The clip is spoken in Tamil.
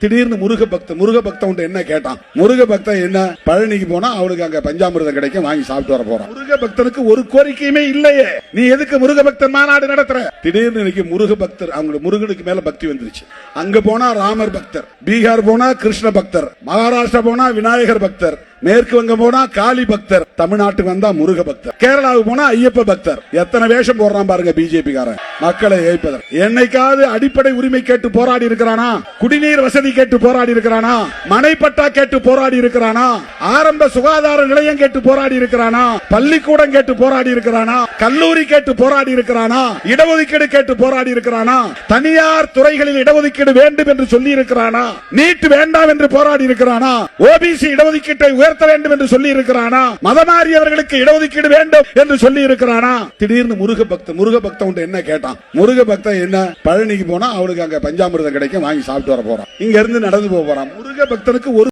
திடீர்னு முருக பக்தன் முருக பக்தன் என்ன கேட்டான்? முருக பக்தன் என்ன? பழனிக்கு போனா அவனுக்கு அங்க பஞ்சாமிர்தம் கிடைக்கும் வாங்கி சாப்பிட்டு வர போறான். முருக பக்தனுக்கு ஒரு கோரிக்கையுமே இல்லையே. நீ எதுக்கு முருக பக்தன் மாநாடு நடத்துற? திடீர்னு இன்னைக்கு முருக பக்தர் அவங்க முருகனுக்கு மேல பக்தி வந்துருச்சு. அங்க போனா ராமர் பக்தர் பீகார் போனா கிருஷ்ண பக்தர் மகாராஷ்டிரா போனா விநாயகர் பக்தர் மேற்கு வங்கம் போனா காளி பக்தர் தமிழ்நாட்டுக்கு வந்தா முருக பக்தர். கேரளாவுக்கு போனா ஐயப்ப பக்தர். எத்தனை வேஷம் போடுறான் பாருங்க பிஜேபி காரன் மக்களை ஏய்ப்பதர். என்னைக்காவது அடிப்படை உரிமை கேட்டு போராடி இருக்கிறானா? குடிநீர் வசதி கேட்டு போராடி இருக்கிறானா? மனைப்பட்டா கேட்டு போராடி இருக்கிறானா? ஆரம்ப சுகாதார நிலையம் கேட்டு போராடி இருக்கிறானா? பள்ளிக்கூடம் கேட்டு போராடி இருக்கிறானா? கல்லூரி கேட்டு போராடி இருக்கிறானா? இடஒதுக்கீடு கேட்டு போராடி இருக்கிறானா? தனியார் துறைகளில் இடஒதுக்கீடு வேண்டும் என்று சொல்லி இருக்கிறானா? நீட் வேண்டாம் என்று போராடி இருக்கிறானா? ஓபிசி இடஒதுக்கீட்டை உயர்த்த வேண்டும் என்று சொல்லி இருக்கிறானா மதமாறியவர்களுக்கு இடஒதுக்கீடு வேண்டும் என்று சொல்லி இருக்கிறானா திடீர்னு முருக பக்தன் முருக பக்தன் என்ன கேட்டான்? முருக பக்தன் என்ன? பழனிக்கு போனா அவனுக்கு அங்க பஞ்சாமிரதம் கிடைக்கும் வாங்கி சாப்பிட்டு வர போறான். இங்க இருந்து நடந்து போக போறான். முருக பக்தனுக்கு ஒரு